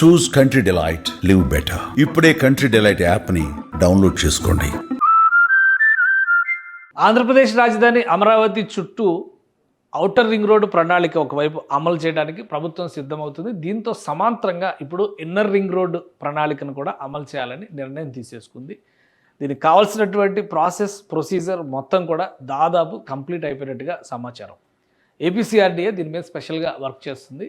Choose country delight live better ఇప్పుడే country delight యాప్ని download చేసుకోండి. ఆంధ్రప్రదేశ్ రాజధాని అమరావతి చుట్టూ ఔటర్ రింగ్ రోడ్డు ప్రణాళిక ఒకవైపు అమలు చేయడానికి ప్రభుత్వం సిద్ధమవుతుంది. దీంతో సమాంతరంగా ఇప్పుడు ఇన్నర్ రింగ్ రోడ్డు ప్రణాళికను కూడా అమలు చేయాలని నిర్ణయం తీసేసుకుంది. దీనికి కావాల్సినటువంటి ప్రాసెస్ ప్రొసీజర్ మొత్తం కూడా దాదాపు కంప్లీట్ అయిపోయినట్టుగా సమాచారం. ఏపీసీఆర్డీఏ దీని మీద స్పెషల్గా వర్క్ చేస్తుంది.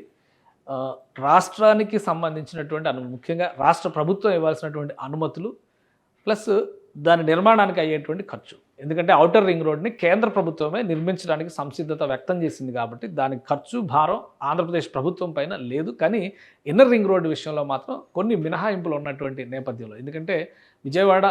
రాష్ట్రానికి సంబంధించినటువంటి అను ముఖ్యంగా రాష్ట్ర ప్రభుత్వం ఇవ్వాల్సినటువంటి అనుమతులు ప్లస్ దాని నిర్మాణానికి అయ్యేటువంటి ఖర్చు. ఎందుకంటే ఔటర్ రింగ్ రోడ్ని కేంద్ర ప్రభుత్వమే నిర్మించడానికి సంసిద్ధత వ్యక్తం చేసింది కాబట్టి దాని ఖర్చు భారం ఆంధ్రప్రదేశ్ ప్రభుత్వం పైన లేదు. కానీ ఇన్నర్ రింగ్ రోడ్డు విషయంలో మాత్రం కొన్ని మినహాయింపులు ఉన్నటువంటి నేపథ్యంలో. ఎందుకంటే Vijayawada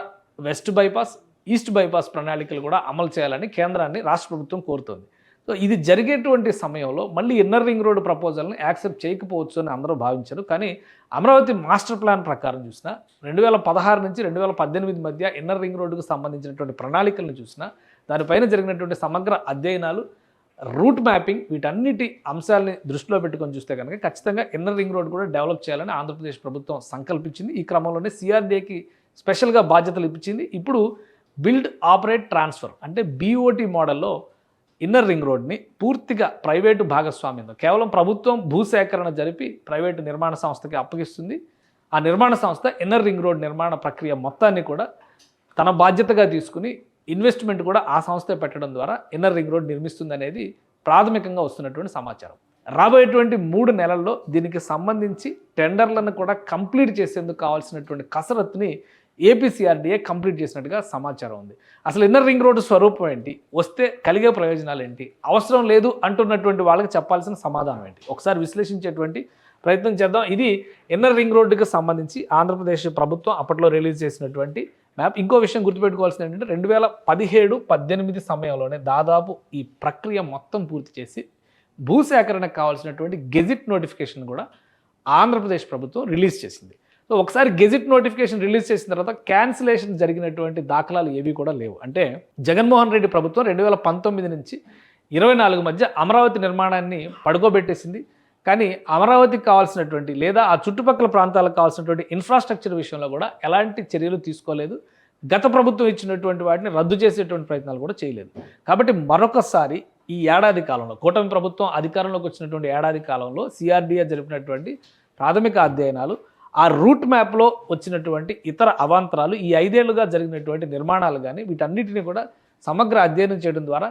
west bypass east bypass ప్రణాళికలు కూడా అమలు చేయాలని కేంద్రాన్ని రాష్ట్ర ప్రభుత్వం కోరుతోంది. సో ఇది జరిగేటువంటి సమయంలో మళ్ళీ ఇన్నర్ రింగ్ రోడ్డు ప్రపోజల్ని యాక్సెప్ట్ చేయకపోవచ్చు అని అందరూ భావించారు. కానీ అమరావతి మాస్టర్ ప్లాన్ ప్రకారం చూసినా రెండు వేల పదహారు నుంచి రెండు వేల పద్దెనిమిది మధ్య ఇన్నర్ రింగ్ రోడ్డుకు సంబంధించినటువంటి ప్రణాళికలను చూసినా దానిపైన జరిగినటువంటి సమగ్ర అధ్యయనాలు రూట్ మ్యాపింగ్ వీటన్నిటి అంశాలని దృష్టిలో పెట్టుకొని చూస్తే కనుక ఖచ్చితంగా ఇన్నర్ రింగ్ రోడ్ కూడా డెవలప్ చేయాలని ఆంధ్రప్రదేశ్ ప్రభుత్వం సంకల్పించింది. ఈ క్రమంలోనే సిఆర్డీఏకి స్పెషల్గా బాధ్యతలు ఇప్పించింది. ఇప్పుడు బిల్డ్ ఆపరేట్ ట్రాన్స్ఫర్ అంటే బీఓటీ మోడల్లో ఇన్నర్ రింగ్ రోడ్ని పూర్తిగా ప్రైవేటు భాగస్వామ్యంతో కేవలం ప్రభుత్వం భూసేకరణ జరిపి ప్రైవేటు నిర్మాణ సంస్థకి అప్పగిస్తుంది. ఆ నిర్మాణ సంస్థ ఇన్నర్ రింగ్ రోడ్ నిర్మాణ ప్రక్రియ మొత్తాన్ని కూడా తన బాధ్యతగా తీసుకుని ఇన్వెస్ట్మెంట్ కూడా ఆ సంస్థ పెట్టడం ద్వారా ఇన్నర్ రింగ్ రోడ్ నిర్మిస్తుంది అనేది ప్రాథమికంగా వస్తున్నటువంటి సమాచారం. రాబోయేటువంటి మూడు నెలల్లో దీనికి సంబంధించి టెండర్లను కూడా కంప్లీట్ చేసేందుకు కావాల్సినటువంటి కసరత్తుని ఏపీసీఆర్డీఏ కంప్లీట్ చేసినట్టుగా సమాచారం ఉంది. అసలు ఇన్నర్ రింగ్ రోడ్డు స్వరూపం ఏంటి? వస్తే కలిగే ప్రయోజనాలు ఏంటి? అవసరం లేదు అంటున్నటువంటి వాళ్ళకి చెప్పాల్సిన సమాధానం ఏంటి? ఒకసారి విశ్లేషించేటువంటి ప్రయత్నం చేద్దాం. ఇది ఇన్నర్ రింగ్ రోడ్డుకి సంబంధించి ఆంధ్రప్రదేశ్ ప్రభుత్వం అప్పట్లో రిలీజ్ చేసినటువంటి మ్యాప్. ఇంకో విషయం గుర్తుపెట్టుకోవాల్సింది ఏంటంటే రెండు వేల పదిహేడు పద్దెనిమిది సమయంలోనే దాదాపు ఈ ప్రక్రియ మొత్తం పూర్తి చేసి భూసేకరణకు కావాల్సినటువంటి గెజిట్ నోటిఫికేషన్ కూడా ఆంధ్రప్రదేశ్ ప్రభుత్వం రిలీజ్ చేసింది. సో ఒకసారి గెజిట్ నోటిఫికేషన్ రిలీజ్ చేసిన తర్వాత క్యాన్సిలేషన్ జరిగినటువంటి దాఖలాలు ఏవి కూడా లేవు. అంటే జగన్మోహన్ రెడ్డి ప్రభుత్వం రెండు వేల పంతొమ్మిది నుంచి ఇరవై నాలుగు మధ్య అమరావతి నిర్మాణాన్ని పడుకోబెట్టేసింది. కానీ అమరావతికి కావాల్సినటువంటి లేదా ఆ చుట్టుపక్కల ప్రాంతాలకు కావాల్సినటువంటి ఇన్ఫ్రాస్ట్రక్చర్ విషయంలో కూడా ఎలాంటి చర్యలు తీసుకోలేదు. గత ప్రభుత్వం ఇచ్చినటువంటి వాటిని రద్దు చేసేటువంటి ప్రయత్నాలు కూడా చేయలేదు. కాబట్టి మరొకసారి ఈ ఏడాది కాలంలో కూటమి ప్రభుత్వం అధికారంలోకి వచ్చినటువంటి ఏడాది కాలంలో సిఆర్డిఏ జరిపినటువంటి ప్రాథమిక అధ్యయనాలు ఆ రూట్ మ్యాప్లో వచ్చినటువంటి ఇతర అవాంతరాలు ఈ ఐదేళ్ళుగా జరిగినటువంటి నిర్మాణాలు కానీ వీటన్నిటిని కూడా సమగ్ర అధ్యయనం చేయడం ద్వారా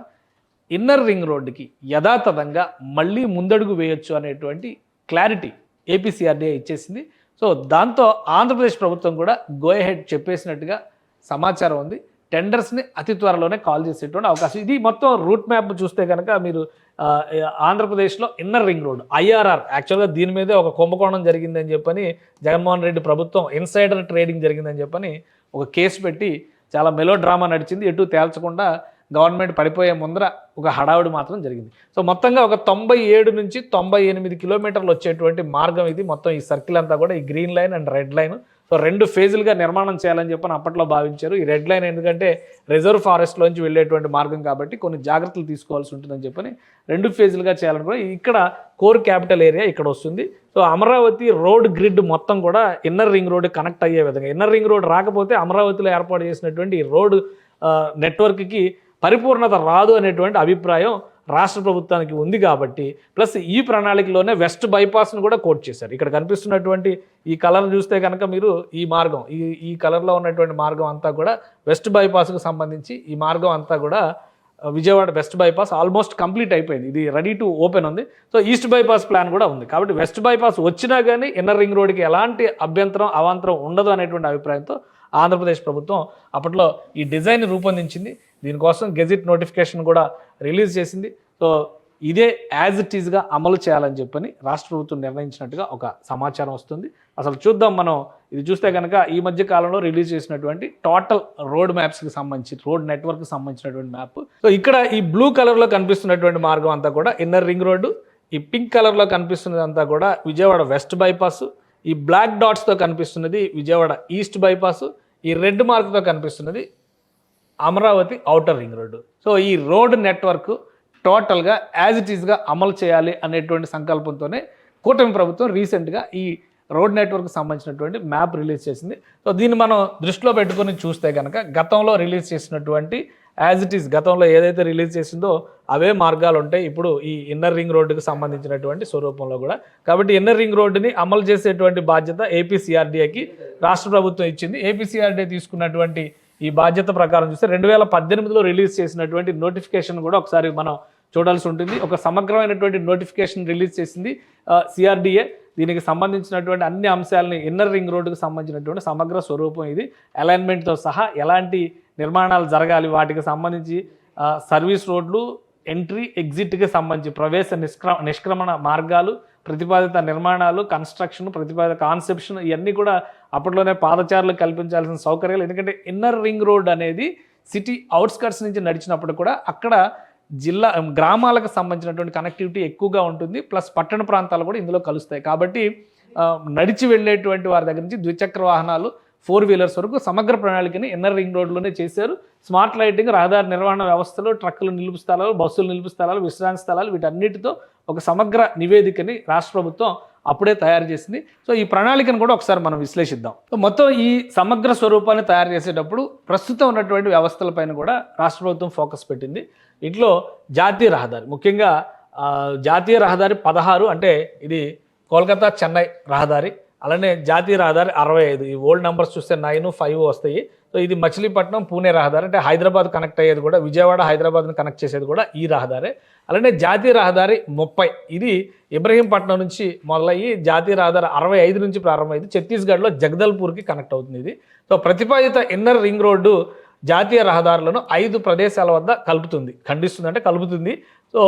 ఇన్నర్ రింగ్ రోడ్డుకి యథాతథంగా మళ్ళీ ముందడుగు వేయొచ్చు అనేటువంటి క్లారిటీ ఏపీసీఆర్డీఏ ఇచ్చేసింది. సో దాంతో ఆంధ్రప్రదేశ్ ప్రభుత్వం కూడా గోఎహెడ్ చెప్పేసినట్టుగా సమాచారం ఉంది. టెండర్స్ని అతి త్వరలోనే కాల్ చేసేటువంటి అవకాశం. ఇది మొత్తం రూట్ మ్యాప్ చూస్తే కనుక మీరు ఆంధ్రప్రదేశ్లో ఇన్నర్ రింగ్ రోడ్ ఐఆర్ఆర్. యాక్చువల్గా దీని మీదే ఒక కుంభకోణం జరిగిందని చెప్పని జగన్మోహన్ రెడ్డి ప్రభుత్వం ఇన్సైడర్ ట్రేడింగ్ జరిగిందని చెప్పని ఒక కేసు పెట్టి చాలా మెలో డ్రామా నడిచింది. ఎటు తేల్చకుండా గవర్నమెంట్ పడిపోయే ముందర ఒక హడావుడి మాత్రం జరిగింది. సో మొత్తంగా ఒక తొంభై ఏడు నుంచి తొంభై ఎనిమిది కిలోమీటర్లు వచ్చేటువంటి మార్గం ఇది. మొత్తం ఈ సర్కిల్ అంతా కూడా ఈ green line and red line so రెండు ఫేజులుగా నిర్మాణం చేయాలని చెప్పని అప్పట్లో భావించారు. ఈ రెడ్ లైన్ ఎందుకంటే రిజర్వ్ ఫారెస్ట్లోంచి వెళ్ళేటువంటి మార్గం కాబట్టి కొన్ని జాగ్రత్తలు తీసుకోవాల్సి ఉంటుందని చెప్పని రెండు ఫేజులుగా చేయాలని కూడా ఇక్కడ కోర్ క్యాపిటల్ ఏరియా ఇక్కడ వస్తుంది. సో అమరావతి రోడ్ గ్రిడ్ మొత్తం కూడా ఇన్నర్ రింగ్ రోడ్ కనెక్ట్ అయ్యే విధంగా ఇన్నర్ రింగ్ రోడ్ రాకపోతే అమరావతిలో ఏర్పాటు చేసినటువంటి ఈ రోడ్ నెట్వర్క్కి పరిపూర్ణత రాదు అనేటువంటి అభిప్రాయం రాష్ట్ర ప్రభుత్వానికి ఉంది కాబట్టి ప్లస్ ఈ ప్రణాళికలోనే వెస్ట్ బైపాస్ను కూడా కోట్ చేశారు. ఇక్కడ కనిపిస్తున్నటువంటి ఈ కలర్ చూస్తే కనుక మీరు ఈ మార్గం ఈ ఈ కలర్లో ఉన్నటువంటి మార్గం అంతా కూడా వెస్ట్ బైపాస్కు సంబంధించి ఈ మార్గం అంతా కూడా Vijayawada west bypass almost complete అయిపోయింది. ఇది రెడీ టు ఓపెన్ ఉంది. సో ఈస్ట్ బైపాస్ ప్లాన్ కూడా ఉంది. కాబట్టి వెస్ట్ బైపాస్ వచ్చినా కానీ ఇన్నర్ రింగ్ రోడ్కి ఎలాంటి అభ్యంతరం అవాంతరం ఉండదు అనేటువంటి అభిప్రాయంతో ఆంధ్రప్రదేశ్ ప్రభుత్వం అప్పట్లో ఈ డిజైన్ రూపొందించింది. దీనికోసం గెజిట్ నోటిఫికేషన్ కూడా రిలీజ్ చేసింది. సో ఇదే యాజ్ ఇట్ ఈజ్గా అమలు చేయాలని చెప్పని రాష్ట్ర ప్రభుత్వం నిర్ణయించినట్టుగా ఒక సమాచారం వస్తుంది. అసలు చూద్దాం మనం ఇది చూస్తే కనుక ఈ మధ్య కాలంలో రిలీజ్ చేసినటువంటి టోటల్ రోడ్ మ్యాప్స్కి సంబంధించి రోడ్ నెట్వర్క్కి సంబంధించినటువంటి మ్యాప్ సో ఇక్కడ ఈ బ్లూ కలర్లో కనిపిస్తున్నటువంటి మార్గం అంతా కూడా ఇన్నర్ రింగ్ రోడ్డు ఈ పింక్ కలర్లో కనిపిస్తున్నది అంతా కూడా విజయవాడ వెస్ట్ బైపాస్ ఈ బ్లాక్ డాట్స్తో కనిపిస్తున్నది విజయవాడ ఈస్ట్ బైపాస్ ఈ రెడ్ మార్క్తో కనిపిస్తున్నది Amaravati outer ring road so ఈ రోడ్ నెట్వర్క్ టోటల్గా యాజ్ ఇట్ ఈస్గా అమలు చేయాలి అనేటువంటి సంకల్పంతోనే కూటమి ప్రభుత్వం రీసెంట్గా ఈ రోడ్ నెట్వర్క్ సంబంధించినటువంటి మ్యాప్ రిలీజ్ చేసింది. సో దీన్ని మనం దృష్టిలో పెట్టుకొని చూస్తే కనుక గతంలో రిలీజ్ చేసినటువంటి యాజ్ ఇట్ ఈస్ గతంలో ఏదైతే రిలీజ్ చేసిందో అవే మార్గాలు ఉంటాయి. ఇప్పుడు ఈ ఇన్నర్ రింగ్ రోడ్డుకి సంబంధించినటువంటి స్వరూపంలో కూడా. కాబట్టి ఇన్నర్ రింగ్ రోడ్డుని అమలు చేసేటువంటి బాధ్యత ఏపీసీఆర్డీఏకి రాష్ట్ర ప్రభుత్వం ఇచ్చింది. ఏపీసీఆర్డీఏ తీసుకున్నటువంటి ఈ బాధ్యత ప్రకారం చూస్తే రెండు వేల పద్దెనిమిదిలో రిలీజ్ చేసినటువంటి నోటిఫికేషన్ కూడా ఒకసారి మనం చూడాల్సి ఉంటుంది. ఒక సమగ్రమైనటువంటి నోటిఫికేషన్ రిలీజ్ చేసింది సిఆర్డిఏ. దీనికి సంబంధించినటువంటి అన్ని అంశాలని ఇన్నర్ రింగ్ రోడ్డుకు సంబంధించినటువంటి సమగ్ర స్వరూపం ఇది. అలైన్మెంట్తో సహా ఎలాంటి నిర్మాణాలు జరగాలి వాటికి సంబంధించి సర్వీస్ రోడ్లు ఎంట్రీ ఎగ్జిట్కి సంబంధించి ప్రవేశ నిష్క్ర నిష్క్రమణ మార్గాలు ప్రతిపాదిత నిర్మాణాలు కన్స్ట్రక్షన్ ప్రతిపాదిత కాన్సెప్షన్ ఇవన్నీ కూడా అప్పట్లోనే పాదచారులు కల్పించాల్సిన సౌకర్యాలు. ఎందుకంటే ఇన్నర్ రింగ్ రోడ్ అనేది సిటీ అవుట్స్కట్స్ నుంచి నడిచినప్పుడు కూడా అక్కడ జిల్లా గ్రామాలకు సంబంధించినటువంటి కనెక్టివిటీ ఎక్కువగా ఉంటుంది. ప్లస్ పట్టణ ప్రాంతాలు కూడా ఇందులో కలుస్తాయి. కాబట్టి నడిచి వెళ్ళేటువంటి వారి దగ్గర నుంచి ద్విచక్ర వాహనాలు ఫోర్ వీలర్స్ వరకు సమగ్ర ప్రణాళికని ఇన్నర్ రింగ్ రోడ్లోనే చేశారు. స్మార్ట్ లైటింగ్ రహదారి నిర్వహణ వ్యవస్థలు ట్రక్కులు నిలుపు స్థలాలు బస్సులు నిలుపు స్థలాలు విశ్రాంతి స్థలాలు వీటన్నిటితో ఒక సమగ్ర నివేదికని రాష్ట్ర ప్రభుత్వం అప్పుడే తయారు చేసింది. సో ఈ ప్రణాళికను కూడా ఒకసారి మనం విశ్లేషిద్దాం. సో మొత్తం ఈ సమగ్ర స్వరూపాన్ని తయారు చేసేటప్పుడు ప్రస్తుతం ఉన్నటువంటి వ్యవస్థలపైన కూడా రాష్ట్ర ప్రభుత్వం ఫోకస్ పెట్టింది. ఇంట్లో జాతీయ రహదారి ముఖ్యంగా జాతీయ రహదారి పదహారు అంటే ఇది కోల్కతా చెన్నై రహదారి అలానే జాతీయ రహదారి అరవై ఐదు. ఈ ఓల్డ్ నెంబర్స్ చూస్తే నైన్ ఫైవ్ వస్తాయి. సో ఇది మచిలీపట్నం పూణే రహదారి అంటే హైదరాబాద్ కనెక్ట్ అయ్యేది కూడా విజయవాడ హైదరాబాద్ని కనెక్ట్ చేసేది కూడా ఈ రహదారే. అలానే జాతీయ రహదారి ముప్పై. ఇది ఇబ్రహీంపట్నం నుంచి మొదలయ్యి జాతీయ రహదారి అరవై ఐదు నుంచి ప్రారంభమైంది. ఛత్తీస్గఢ్లో జగదల్పూర్కి కనెక్ట్ అవుతుంది ఇది. సో ప్రతిపాదిత ఇన్నర్ రింగ్ రోడ్డు జాతీయ రహదారులను ఐదు ప్రదేశాల వద్ద కలుపుతుంది. ఖండిస్తుంది అంటే కలుపుతుంది. సో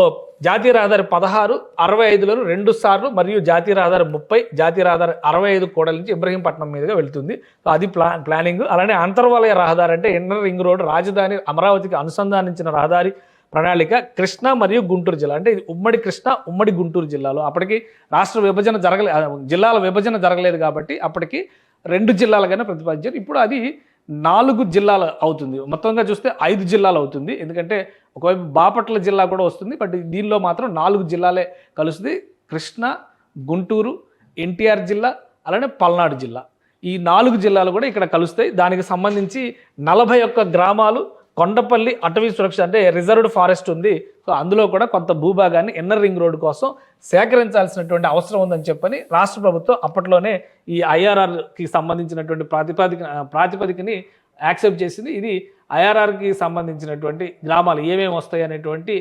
జాతీయ రహదారి పదహారు అరవై ఐదులను రెండు సార్లు మరియు జాతీయ రహదారి ముప్పై జాతీయ రహదారి అరవై ఐదు కోడల నుంచి ఇబ్రహీంపట్నం మీదుగా వెళ్తుంది. సో అది ప్లా ప్లానింగ్. అలానే అంతర్వాలయ రహదారి అంటే ఇన్నర్ రింగ్ రోడ్ రాజధాని అమరావతికి అనుసంధానించిన రహదారి. ప్రణాళిక కృష్ణ మరియు గుంటూరు జిల్లా. అంటే ఇది ఉమ్మడి కృష్ణ ఉమ్మడి గుంటూరు జిల్లాలో. అప్పటికి రాష్ట్ర విభజన జరగలే జిల్లాల విభజన జరగలేదు కాబట్టి అప్పటికి రెండు జిల్లాలుగానే ప్రతిపాదించారు. ఇప్పుడు అది నాలుగు జిల్లాలు అవుతుంది. మొత్తంగా చూస్తే ఐదు జిల్లాలు అవుతుంది. ఎందుకంటే ఒకవైపు బాపట్ల జిల్లా కూడా వస్తుంది బట్ దీనిలో మాత్రం నాలుగు జిల్లాలే కలుస్తుంది. కృష్ణ గుంటూరు ఎన్టీఆర్ జిల్లా అలానే పల్నాడు జిల్లా. ఈ నాలుగు జిల్లాలు కూడా ఇక్కడ కలుస్తాయి. దానికి సంబంధించి నలభై ఒక్క గ్రామాలు కొండపల్లి అటవీ సురక్ష అంటే రిజర్వ్డ్ ఫారెస్ట్ ఉంది. సో అందులో కూడా కొంత భూభాగాన్ని ఇన్నర్ రింగ్ రోడ్డు కోసం సేకరించాల్సినటువంటి అవసరం ఉందని చెప్పని రాష్ట్ర ప్రభుత్వం అప్పట్లోనే ఈ ఐఆర్ఆర్కి సంబంధించినటువంటి ప్రాతిపదిక ప్రాతిపదికని యాక్సెప్ట్ చేసింది. ఇది ఐఆర్ఆర్కి సంబంధించినటువంటి గ్రామాలు ఏమేమి వస్తాయి అనేటువంటి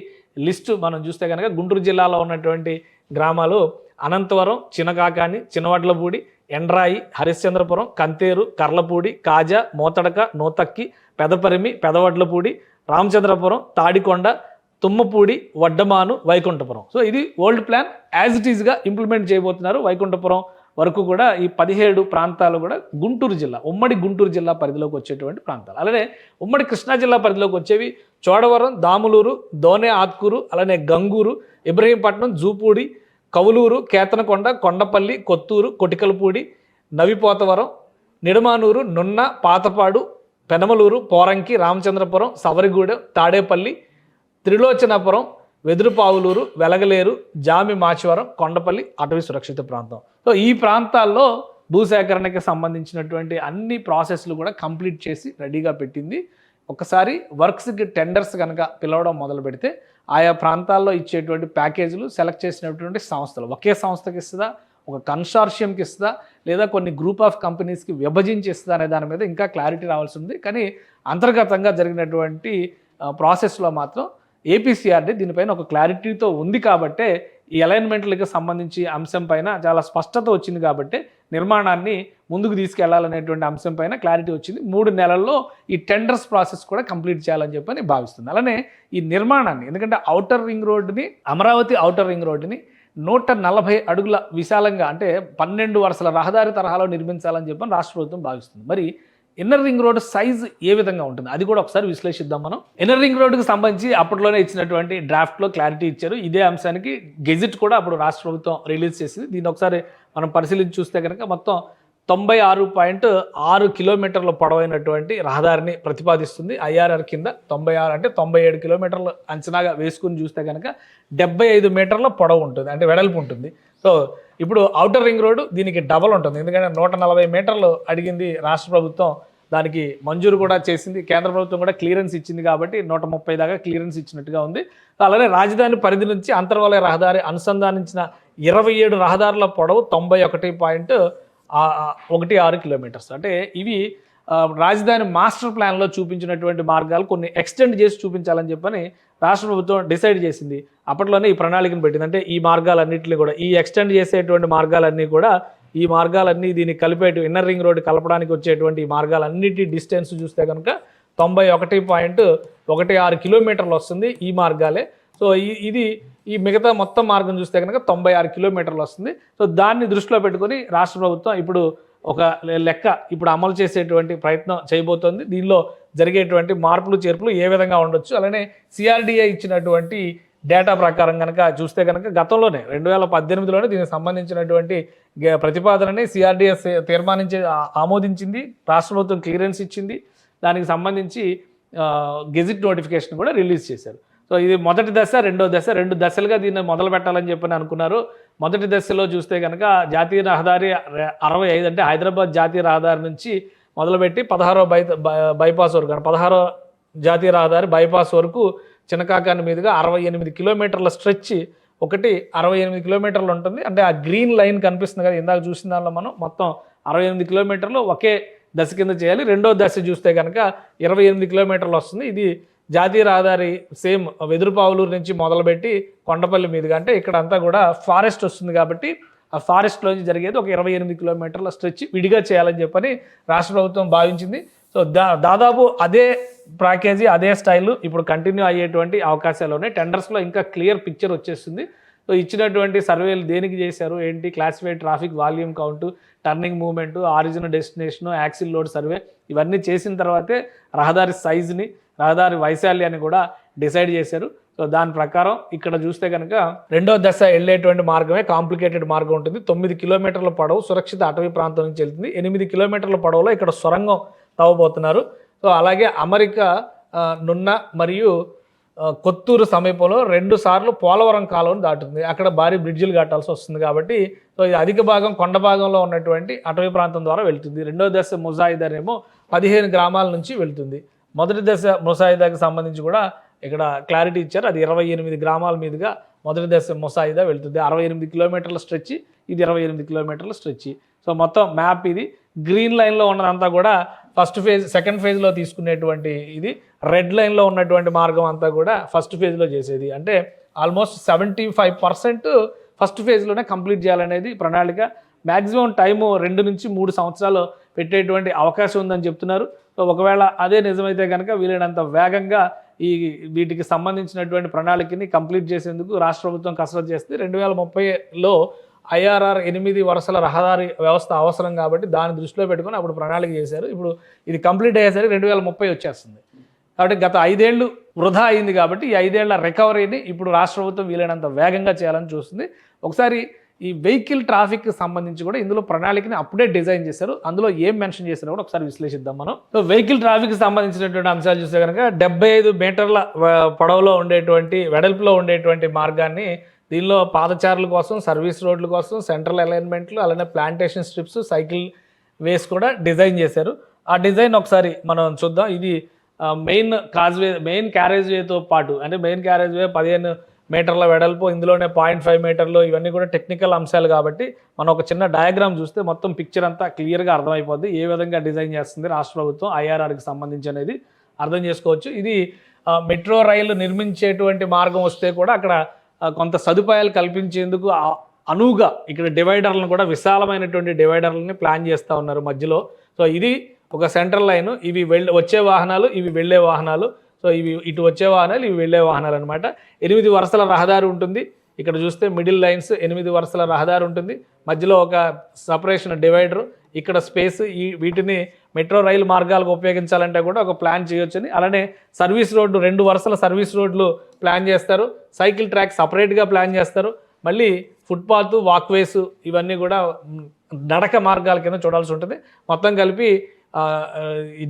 లిస్టు మనం చూస్తే కనుక గుంటూరు జిల్లాలో ఉన్నటువంటి గ్రామాలు అనంతవరం చినకాకాని చినవడ్లపూడి ఎండ్రాయి హరిశ్చంద్రపురం కంతేరు కర్లపూడి కాజా మోతడక నూతక్కి పెదపరిమి పెదవడ్లపూడి రామచంద్రపురం తాడికొండ తుమ్మపూడి వడ్డమాను వైకుంఠపురం. సో ఇది ఓల్డ్ ప్లాన్ యాజ్ ఇట్ ఈస్గా ఇంప్లిమెంట్ చేయబోతున్నారు వైకుంఠపురం వరకు కూడా ఈ పదిహేడు ప్రాంతాలు కూడా గుంటూరు జిల్లా ఉమ్మడి గుంటూరు జిల్లా పరిధిలోకి వచ్చేటువంటి ప్రాంతాలు. అలానే ఉమ్మడి కృష్ణా జిల్లా పరిధిలోకి వచ్చేవి చోడవరం దాములూరు దోనే ఆత్కూరు అలానే గంగూరు ఇబ్రహీంపట్నం జూపూడి కవులూరు కేతనకొండ కొండపల్లి కొత్తూరు కొటికలపూడి నవిపోతవరం నిడమానూరు నున్న పాతపాడు పెనమలూరు పోరంకి రామచంద్రపురం సవరిగూడెం తాడేపల్లి త్రిలోచనాపురం వెదురుపావులూరు వెలగలేరు జామి మాచివరం కొండపల్లి అటవీ సురక్షిత ప్రాంతం. సో ఈ ప్రాంతాల్లో భూసేకరణకి సంబంధించినటువంటి అన్ని ప్రాసెస్లు కూడా కంప్లీట్ చేసి రెడీగా పెట్టింది. ఒకసారి వర్క్స్కి టెండర్స్ కనుక పిలవడం మొదలు పెడితే ఆయా ప్రాంతాల్లో ఇచ్చేటువంటి ప్యాకేజీలు సెలెక్ట్ చేసినటువంటి సంస్థలు ఒకే సంస్థకి ఇస్తుందా? ఒక కన్సార్షియంకి ఇస్తుందా లేదా కొన్ని గ్రూప్ ఆఫ్ కంపెనీస్కి విభజించి ఇస్తుందా అనే దాని మీద ఇంకా క్లారిటీ రావాల్సి ఉంది కానీ అంతర్గతంగా జరిగినటువంటి ప్రాసెస్లో మాత్రం ఏపీసీఆర్డీ దీనిపైన ఒక క్లారిటీతో ఉంది కాబట్టే ఈ అలైన్మెంట్లకు సంబంధించి అంశం పైన చాలా స్పష్టత వచ్చింది కాబట్టి నిర్మాణాన్ని ముందుకు తీసుకెళ్ళాలనేటువంటి అంశం పైన క్లారిటీ వచ్చింది. మూడు నెలల్లో ఈ టెండర్స్ ప్రాసెస్ కూడా కంప్లీట్ చేయాలని చెప్పని భావిస్తుంది. అలానే ఈ నిర్మాణాన్ని ఎందుకంటే ఔటర్ రింగ్ రోడ్డుని అమరావతి ఔటర్ రింగ్ రోడ్డుని నూట నలభై అడుగుల విశాలంగా అంటే పన్నెండు వరుసల రహదారి తరహాలో నిర్మించాలని చెప్పని రాష్ట్ర ప్రభుత్వం భావిస్తుంది. మరి ఇన్నర్ రింగ్ రోడ్ సైజ్ ఏ విధంగా ఉంటుంది? అది కూడా ఒకసారి విశ్లేషిద్దాం మనం. ఇన్నర్ రింగ్ రోడ్డుకి సంబంధించి అప్పట్లోనే ఇచ్చినటువంటి డ్రాఫ్ట్లో క్లారిటీ ఇచ్చారు. ఇదే అంశానికి గెజిట్ కూడా అప్పుడు రాష్ట్ర ప్రభుత్వం రిలీజ్ చేసింది. దీన్ని ఒకసారి మనం పరిశీలించి చూస్తే కనుక మొత్తం తొంభై ఆరు పాయింట్ ఆరు కిలోమీటర్ల పొడవైనటువంటి రహదారిని ప్రతిపాదిస్తుంది. ఐఆర్ఆర్ కింద తొంభై ఆరు అంటే తొంభై ఏడు కిలోమీటర్లు అంచనాగా వేసుకుని చూస్తే కనుక డెబ్బై ఐదు మీటర్ల పొడవు ఉంటుంది అంటే వెడల్పు ఉంటుంది. సో ఇప్పుడు ఔటర్ రింగ్ రోడ్డు దీనికి డబల్ ఉంటుంది. ఎందుకంటే నూట నలభై మీటర్లు అడిగింది రాష్ట్ర ప్రభుత్వం. దానికి మంజూరు కూడా చేసింది. కేంద్ర ప్రభుత్వం కూడా క్లియరెన్స్ ఇచ్చింది కాబట్టి నూట ముప్పై దాకా క్లియరెన్స్ ఇచ్చినట్టుగా ఉంది. అలానే రాజధాని పరిధి నుంచి అంతర్వాలయ రహదారి అనుసంధానించిన ఇరవై ఏడు రహదారుల పొడవు తొంభై ఒకటి పాయింట్ ఒకటి ఆరు కిలోమీటర్స్. అంటే ఇవి రాజధాని మాస్టర్ ప్లాన్లో చూపించినటువంటి మార్గాలు కొన్ని ఎక్స్టెండ్ చేసి చూపించాలని చెప్పని రాష్ట్ర ప్రభుత్వం డిసైడ్ చేసింది. అప్పట్లోనే ఈ ప్రణాళికను పెట్టింది. అంటే ఈ మార్గాలన్నింటినీ కూడా ఈ ఎక్స్టెండ్ చేసేటువంటి మార్గాలన్నీ కూడా ఈ మార్గాలన్నీ దీన్ని కలిపేటు ఇన్నర్ రింగ్ రోడ్డు కలపడానికి వచ్చేటువంటి ఈ మార్గాలన్నిటి డిస్టెన్స్ చూస్తే కనుక తొంభై ఒకటి పాయింట్ ఒకటి ఆరు కిలోమీటర్లు వస్తుంది ఈ మార్గాలే. సో ఈ ఇది ఈ మిగతా మొత్తం మార్గం చూస్తే కనుక తొంభై ఆరు కిలోమీటర్లు వస్తుంది. సో దాన్ని దృష్టిలో పెట్టుకొని రాష్ట్ర ప్రభుత్వం ఇప్పుడు ఒక లెక్క ఇప్పుడు అమలు చేసేటువంటి ప్రయత్నం చేయబోతోంది. దీనిలో జరిగేటువంటి మార్పులు చేర్పులు ఏ విధంగా ఉండొచ్చు? అలానే సిఆర్డిఏ ఇచ్చినటువంటి డేటా ప్రకారం కనుక చూస్తే కనుక గతంలోనే రెండు వేల పద్దెనిమిదిలోనే దీనికి సంబంధించినటువంటి గ- ప్రతిపాదనని సిఆర్డిఎస్ తీర్మానించి ఆమోదించింది. రాష్ట్ర ప్రభుత్వం క్లియరెన్స్ ఇచ్చింది. దానికి సంబంధించి గెజిట్ నోటిఫికేషన్ కూడా రిలీజ్ చేశారు. సో ఇది మొదటి దశ రెండో దశ రెండు దశలుగా దీన్ని మొదలు పెట్టాలని చెప్పని అనుకున్నారు. మొదటి దశలో చూస్తే కనుక జాతీయ రహదారి అరవై ఐదు అంటే హైదరాబాద్ జాతీయ రహదారి నుంచి మొదలుపెట్టి పదహారో బై బై- బైపాస్ వరకు అంటే పదహారో జాతీయ రహదారి బైపాస్ వరకు చిన్నకాకాని మీదుగా అరవై ఎనిమిది కిలోమీటర్ల స్ట్రెచ్ ఒకటి అరవై ఎనిమిది కిలోమీటర్లు ఉంటుంది. అంటే ఆ గ్రీన్ లైన్ కనిపిస్తుంది కదా ఇందాక చూసిన దానిలో మనం మొత్తం అరవై ఎనిమిది కిలోమీటర్లు ఒకే దశ కింద చేయాలి. రెండో దశ చూస్తే కనుక ఇరవై ఎనిమిది కిలోమీటర్లు వస్తుంది. ఇది జాతీయ రహదారి సేమ్ వెదురుపావులూరు నుంచి మొదలుపెట్టి కొండపల్లి మీదుగా. అంటే ఇక్కడ అంతా కూడా ఫారెస్ట్ వస్తుంది కాబట్టి ఆ ఫారెస్ట్లోంచి జరిగేది ఒక ఇరవై ఎనిమిది కిలోమీటర్ల స్ట్రెచ్ విడిగా చేయాలని చెప్పని రాష్ట్ర ప్రభుత్వం భావించింది. సో దా దాదాపు అదే ప్యాకేజీ అదే స్టైల్ ఇప్పుడు కంటిన్యూ అయ్యేటువంటి అవకాశాలు ఉన్నాయి. టెండర్స్లో ఇంకా క్లియర్ పిక్చర్ వచ్చేస్తుంది. సో ఇచ్చినటువంటి సర్వేలు దేనికి చేశారు? ఏంటి? Classified traffic volume count turning movement origin destination axle load survey ఇవన్నీ చేసిన తర్వాతే రహదారి సైజుని రహదారి వైశాల్యాన్ని కూడా డిసైడ్ చేశారు. సో దాని ప్రకారం ఇక్కడ చూస్తే కనుక రెండో దశ వెళ్ళేటువంటి మార్గమే కాంప్లికేటెడ్ మార్గం ఉంటుంది. తొమ్మిది కిలోమీటర్ల పొడవు సురక్షిత అటవీ ప్రాంతం నుంచి వెళ్తుంది. ఎనిమిది కిలోమీటర్ల పొడవులో ఇక్కడ సొరంగం తవ్వబోతున్నారు సో అలాగే అమెరికా నున్న మరియు కొత్తూరు సమీపంలో రెండు సార్లు పోలవరం కాలువను దాటుతుంది. అక్కడ భారీ బ్రిడ్జిలు కట్టాల్సి వస్తుంది కాబట్టి సో ఇది అధిక భాగం కొండ భాగంలో ఉన్నటువంటి అటవీ ప్రాంతం ద్వారా వెళ్తుంది. రెండో దశ ముజాయిదా ఏమో పదిహేను గ్రామాల నుంచి వెళ్తుంది. మొదటి దశ ముసాయిదాకి సంబంధించి కూడా ఇక్కడ క్లారిటీ ఇచ్చారు. అది ఇరవై ఎనిమిది గ్రామాల మీదుగా మొదటి దశ ముసాయిదా వెళ్తుంది. అరవై ఎనిమిది కిలోమీటర్ల స్ట్రెచ్ ఇది ఇరవై ఎనిమిది కిలోమీటర్ల స్ట్రెచ్ సో మొత్తం మ్యాప్ ఇది. గ్రీన్ లైన్లో ఉన్నదంతా కూడా ఫస్ట్ ఫేజ్ సెకండ్ ఫేజ్లో తీసుకునేటువంటి ఇది రెడ్ లైన్లో ఉన్నటువంటి మార్గం అంతా కూడా ఫస్ట్ ఫేజ్లో చేసేది. అంటే almost seventy five percent first ఫేజ్లోనే complete చేయాలనేది ప్రణాళిక. మ్యాక్సిమం టైము రెండు నుంచి మూడు సంవత్సరాలు పెట్టేటువంటి అవకాశం ఉందని చెప్తున్నారు. సో ఒకవేళ అదే నిజమైతే కనుక వీలైనంత వేగంగా ఈ వీటికి సంబంధించినటువంటి ప్రణాళికని కంప్లీట్ చేసేందుకు రాష్ట్ర ప్రభుత్వం కసరత్తు చేస్తే రెండు వేల ముప్పైలో ఐఆర్ఆర్ ఎనిమిది వరుసల రహదారి వ్యవస్థ అవసరం కాబట్టి దాన్ని దృష్టిలో పెట్టుకొని అప్పుడు ప్రణాళిక చేశారు. ఇప్పుడు ఇది కంప్లీట్ అయ్యేసరికి రెండు వేల ముప్పై వచ్చేస్తుంది. కాబట్టి గత ఐదేళ్ళు వృధా అయింది కాబట్టి ఈ ఐదేళ్ళ రికవరీని ఇప్పుడు రాష్ట్ర ప్రభుత్వం వీలైనంత వేగంగా చేయాలని చూస్తుంది. ఒకసారి ఈ వెహికల్ ట్రాఫిక్కి సంబంధించి కూడా ఇందులో ప్రణాళికని అప్పుడే డిజైన్ చేశారు. అందులో ఏం మెన్షన్ చేశారో కూడా ఒకసారి విశ్లేషిద్దాం మనం. సో వెహికల్ ట్రాఫిక్కి సంబంధించినటువంటి అంశాలు చూస్తే కనుక డెబ్బై ఐదు మీటర్ల పొడవులో ఉండేటువంటి వెడల్పులో ఉండేటువంటి మార్గాన్ని దీనిలో పాదచారుల కోసం సర్వీస్ రోడ్ల కోసం సెంట్రల్ అలైన్మెంట్లు అలానే ప్లాంటేషన్ స్ట్రిప్స్ సైకిల్ వేస్ కూడా డిజైన్ చేశారు. ఆ డిజైన్ ఒకసారి మనం చూద్దాం. ఇది మెయిన్ కాజ్వే మెయిన్ క్యారేజ్ వేతో పాటు అంటే మెయిన్ క్యారేజ్ వే పదిహేను మీటర్ల వెడల్పు ఇందులోనే పాయింట్ ఫైవ్ మీటర్లు ఇవన్నీ కూడా టెక్నికల్ అంశాలు కాబట్టి మనం ఒక చిన్న డయాగ్రామ్ చూస్తే మొత్తం పిక్చర్ అంతా క్లియర్గా అర్థమైపోద్ది. ఏ విధంగా డిజైన్ చేస్తుంది రాష్ట్ర ప్రభుత్వం ఐఆర్ఆర్కి సంబంధించి అనేది అర్థం చేసుకోవచ్చు. ఇది మెట్రో రైలు నిర్మించేటువంటి మార్గం వస్తే కూడా అక్కడ కొంత సదుపాయాలు కల్పించేందుకు అనువుగా ఇక్కడ డివైడర్లను కూడా విశాలమైనటువంటి డివైడర్లని ప్లాన్ చేస్తూ ఉన్నారు మధ్యలో. సో ఇది ఒక సెంట్రల్ లైన్. ఇవి వెళ్ళే వచ్చే వాహనాలు ఇవి వెళ్ళే వాహనాలు. సో ఇవి ఇటు వచ్చే వాహనాలు ఇవి వెళ్ళే వాహనాలు అనమాట ఎనిమిది వరుసల రహదారి ఉంటుంది. ఇక్కడ చూస్తే మిడిల్ లైన్స్ ఎనిమిది వరుసల రహదారి ఉంటుంది. మధ్యలో ఒక సపరేషన్ డివైడర్. ఇక్కడ స్పేస్ ఈ వీటిని మెట్రో రైలు మార్గాలకు ఉపయోగించాలంటే కూడా ఒక ప్లాన్ చేయొచ్చని. అలానే సర్వీస్ రోడ్డు రెండు వరుసల సర్వీస్ రోడ్లు ప్లాన్ చేస్తారు. సైకిల్ ట్రాక్ సపరేట్గా ప్లాన్ చేస్తారు. మళ్ళీ ఫుట్పాత్ వాక్వేస్ ఇవన్నీ కూడా నడక మార్గాల కింద చూడాల్సి ఉంటుంది. మొత్తం కలిపి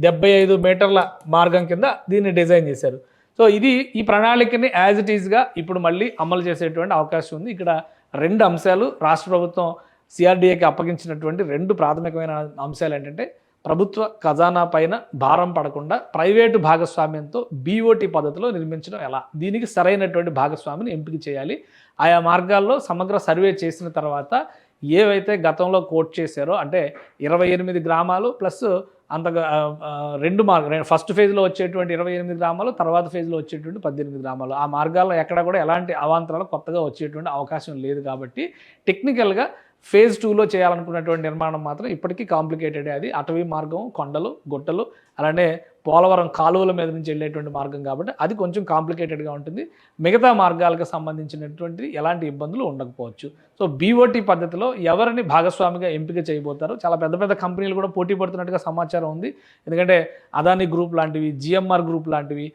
డెబ్బై ఐదు మీటర్ల మార్గం కింద దీన్ని డిజైన్ చేశారు. సో ఇది ఈ ప్రణాళికని యాజ్ ఇట్ ఈస్గా ఇప్పుడు మళ్ళీ అమలు చేసేటువంటి అవకాశం ఉంది. ఇక్కడ రెండు అంశాలు రాష్ట్ర ప్రభుత్వం సిఆర్డీఏకి అప్పగించినటువంటి రెండు ప్రాథమికమైన అంశాలు ఏంటంటే ప్రభుత్వ ఖజానా పైన భారం పడకుండా ప్రైవేటు భాగస్వామ్యంతో బీఓటీ పద్ధతిలో నిర్మించడం ఎలా? దీనికి సరైనటువంటి భాగస్వామిని ఎంపిక చేయాలి. ఆయా మార్గాల్లో సమగ్ర సర్వే చేసిన తర్వాత ఏవైతే గతంలో కోట్ చేశారో అంటే ఇరవై ఎనిమిది గ్రామాలు ప్లస్ అంతగా రెండు మార్గ ఫస్ట్ ఫేజ్లో వచ్చేటువంటి ఇరవై ఎనిమిది గ్రామాలు తర్వాత ఫేజ్లో వచ్చేటువంటి పద్దెనిమిది గ్రామాలు. ఆ మార్గాల్లో ఎక్కడ కూడా ఎలాంటి అవాంతరాలు కొత్తగా వచ్చేటువంటి అవకాశం లేదు కాబట్టి టెక్నికల్గా ఫేజ్ టూలో చేయాలనుకున్నటువంటి నిర్మాణం మాత్రం ఇప్పటికీ కాంప్లికేటెడ్ అది. అటవీ మార్గం కొండలు గుట్టలు అలానే పోలవరం కాలువల మీద నుంచి వెళ్ళేటువంటి మార్గం కాబట్టి అది కొంచెం కాంప్లికేటెడ్గా ఉంటుంది. మిగతా మార్గాలకు సంబంధించినటువంటి ఎలాంటి ఇబ్బందులు ఉండకపోవచ్చు. సో బీఓటీ పద్ధతిలో ఎవరిని భాగస్వామిగా ఎంపిక చేయబోతారు చాలా పెద్ద పెద్ద కంపెనీలు కూడా పోటీ పడుతున్నట్టుగా సమాచారం ఉంది. ఎందుకంటే అదానీ గ్రూప్ లాంటివి జిఎంఆర్ గ్రూప్ లాంటివి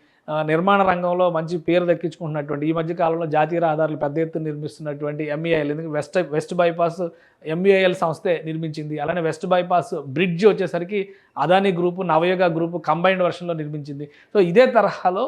నిర్మాణ రంగంలో మంచి పేరు దక్కించుకుంటున్నటువంటి ఈ మధ్య కాలంలో జాతీయ రహదారులు పెద్ద ఎత్తున నిర్మిస్తున్నటువంటి ఎంఈఐఎల్ ఎందుకంటే వెస్ట్ వెస్ట్ బైపాస్ ఎంఈఐఎల్ సంస్థే నిర్మించింది. అలానే వెస్ట్ బైపాస్ బ్రిడ్జ్ వచ్చేసరికి Adani group Navayuga group combined వర్షన్లో నిర్మించింది. సో ఇదే తరహాలో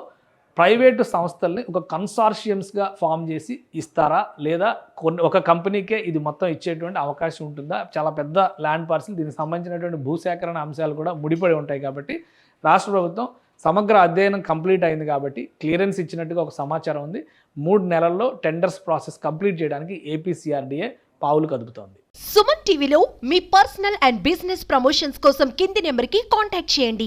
ప్రైవేటు సంస్థల్ని ఒక కన్సార్షియమ్స్గా ఫామ్ చేసి ఇస్తారా? లేదా కొన్ని ఒక కంపెనీకే ఇది మొత్తం ఇచ్చేటువంటి అవకాశం ఉంటుందా? చాలా పెద్ద ల్యాండ్ పార్సిల్ దీనికి సంబంధించినటువంటి భూసేకరణ అంశాలు కూడా ముడిపడి ఉంటాయి కాబట్టి రాష్ట్ర ప్రభుత్వం సమగ్ర అధ్యయనం కంప్లీట్ అయింది కాబట్టి క్లియరెన్స్ ఇచ్చినట్టుగా ఒక సమాచారం ఉంది. మూడు నెలల్లో టెండర్స్ ప్రాసెస్ కంప్లీట్ చేయడానికి ఏపీసీఆర్డీఏ పావులు కదుపుతోంది. సుమన్ టీవీలో మీ పర్సనల్ అండ్ బిజినెస్ ప్రమోషన్స్ కోసం కింది నెంబర్కి కాంటాక్ట్ చేయండి.